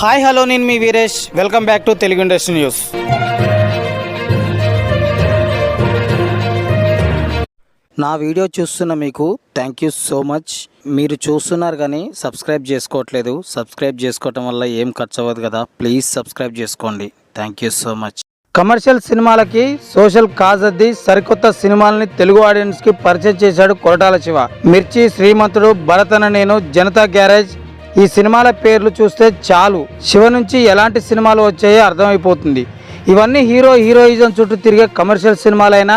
Hi hello నేను మీ Veeresh. Welcome back to Telugu industry news. నా video చూస్తున్న మీకు థ్యాంక్ యూ సో మచ్ మీరు చూస్తున్నారు కానీ సబ్స్క్రైబ్ చేసుకోవట్లేదు. సబ్స్క్రైబ్ చేసుకోవటం వల్ల ఏం ఖర్చు అవ్వదు కదా. ప్లీజ్ సబ్స్క్రైబ్ చేసుకోండి. Thank you so much commercial సినిమాలకి సోషల్ కాజ్ అద్ది సరికొత్త సినిమాలని తెలుగు ఆడియన్స్కి పరిచయం చేశాడు కొరటాల శివ. మిర్చి శ్రీమంతుడు భరతన నేను జనతా గ్యారేజ్ ఈ సినిమాల పేర్లు చూస్తే చాలు. శివ నుంచి ఎలాంటి సినిమాలు వచ్చాయో అర్థమైపోతుంది. ఇవన్నీ హీరో హీరోయిజం చుట్టూ తిరిగే కమర్షియల్ సినిమాలైనా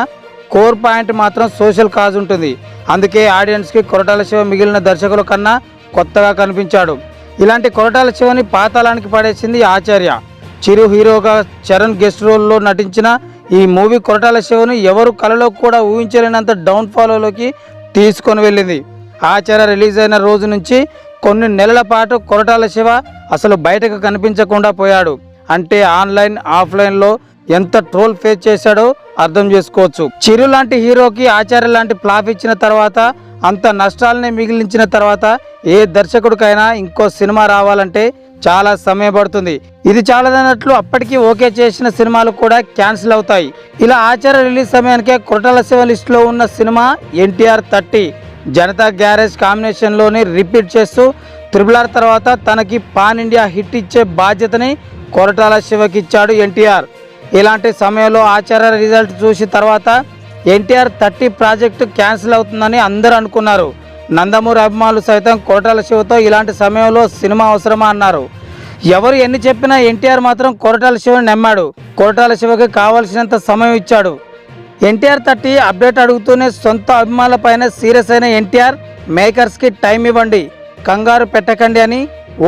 కోర్ పాయింట్ మాత్రం సోషల్ కాజ్ ఉంటుంది. అందుకే ఆడియన్స్కి కొరటాల శివ మిగిలిన దర్శకుల కన్నా కొత్తగా కనిపించాడు. ఇలాంటి కొరటాల శివని పాతాళానికి పడేసింది ఆచార్య. చిరు హీరోగా చరణ్ గెస్ట్ రోల్లో నటించిన ఈ మూవీ కొరటాల శివను ఎవరు కలలో కూడా ఊహించలేనంత డౌన్ ఫాలోలోకి తీసుకొని వెళ్ళింది. ఆచార్య రిలీజ్ అయిన రోజు నుంచి కొన్ని నెలల పాటు కొరటాల శివ అసలు బయటకు కనిపించకుండా పోయాడు. అంటే ఆన్లైన్ ఆఫ్లైన్లో ఎంత ట్రోల్ ఫేస్ చేశాడో అర్థం చేసుకోవచ్చు. చిరు లాంటి హీరోకి ఆచార్య లాంటి ఫ్లాప్ ఇచ్చిన తర్వాత అంత నష్టాలని మిగిలించిన తర్వాత ఏ దర్శకుడికైనా ఇంకో సినిమా రావాలంటే చాలా సమయం పడుతుంది. ఇది చాలదన్నట్లు అప్పటికి ఓకే చేసిన సినిమాలు కూడా క్యాన్సిల్ అవుతాయి. ఇలా ఆచార్య రిలీజ్ సమయానికే కొరటాల శివ లిస్టులో ఉన్న cinema NTR thirty. Janatha garage కాంబినేషన్లోని repeat చేస్తూ త్రిబుల్ ఆర్ తర్వాత తనకి పాన్ ఇండియా హిట్ ఇచ్చే బాధ్యతని కొరటాల శివకి ఇచ్చాడు ఎన్టీఆర్. ఇలాంటి సమయంలో ఆచార్య రిజల్ట్ చూసిన తర్వాత ఎన్టీఆర్ థర్టీ ప్రాజెక్టు క్యాన్సిల్ అవుతుందని అందరూ అనుకున్నారు. నందమూరి అభిమానులు సైతం కొరటాల శివతో ఇలాంటి సమయంలో సినిమా అవసరమా అన్నారు. ఎవరు ఎన్ని చెప్పినా ఎన్టీఆర్ మాత్రం కొరటాల శివని నమ్మాడు. కొరటాల శివకి కావలసినంత సమయం ఇచ్చాడు. ఎన్టీఆర్ థర్టీ అప్డేట్ అడుగుతూనే సొంత అభిమానులపైన సీరియస్ అయిన ఎన్టీఆర్ మేకర్స్కి టైం ఇవ్వండి కంగారు పెట్టకండి అని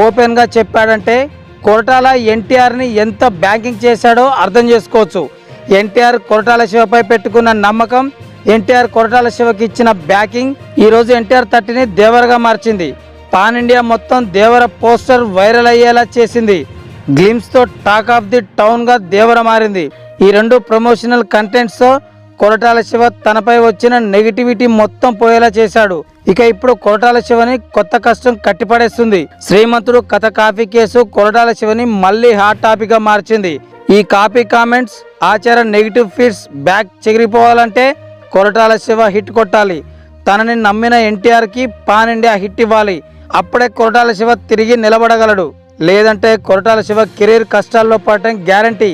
ఓపెన్గా చెప్పాడంటే కొరటాల ఎన్టీఆర్ని ఎంత బ్యాంకింగ్ చేశాడో అర్థం చేసుకోవచ్చు. ఎన్టీఆర్ కొరటాల శివపై పెట్టుకున్న నమ్మకం ఎన్టీఆర్ కొరటాల శివకి ఇచ్చిన బ్యాకింగ్ ఈరోజు ఎన్టీఆర్ థర్టీని దేవరగా మార్చింది. పాన్ ఇండియా మొత్తం దేవర పోస్టర్ వైరల్ అయ్యేలా చేసింది. గ్లిమ్స్తో టాక్ ఆఫ్ ది టౌన్గా దేవర మారింది. ఈ రెండు ప్రమోషనల్ కంటెంట్స్తో కొరటాల శివ తనపై వచ్చిన నెగిటివిటీ మొత్తం పోయేలా చేశాడు. ఇక ఇప్పుడు కొరటాల శివని కొత్త కష్టం కట్టిపడేస్తుంది. శ్రీమంతుడు కథ కాపీ కేసు కొరటాల శివని మళ్ళీ హాట్ టాపిక్గా మార్చింది. ఈ కాపీ కామెంట్స్ ఆచార నెగిటివ్ ఫీడ్స్ బ్యాక్ చెగిరిపోవాలంటే కొరటాల శివ హిట్ కొట్టాలి. తనని నమ్మిన ఎన్టీఆర్కి పాన్ ఇండియా హిట్ ఇవ్వాలి. అప్పుడే కొరటాల శివ తిరిగి నిలబడగలడు. లేదంటే కొరటాల శివ కెరీర్ కష్టాల్లో పడటం గ్యారంటీ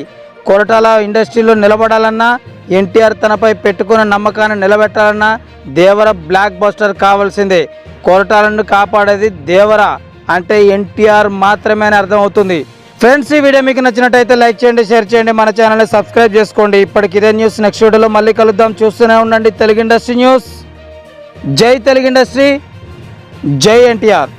కొరటాల ఇండస్ట్రీలో నిలబడాలన్నా ఎన్టీఆర్ తనపై పెట్టుకున్న నమ్మకాన్ని నిలబెట్టాలన్నా దేవర బ్లాక్ బస్టర్ కావాల్సిందే. కొరటాలను కాపాడేది దేవర అంటే ఎన్టీఆర్ మాత్రమే అని అర్థమవుతుంది. ఫ్రెండ్స్ ఈ వీడియో మీకు నచ్చినట్టయితే లైక్ చేయండి షేర్ చేయండి మన ఛానల్ని సబ్స్క్రైబ్ చేసుకోండి. ఇప్పటికి ఇదే న్యూస్. నెక్స్ట్ వీడియోలో మళ్ళీ కలుద్దాం. చూస్తూనే ఉండండి తెలుగు ఇండస్ట్రీ న్యూస్. జై తెలుగు ఇండస్ట్రీ. జై ఎన్టీఆర్.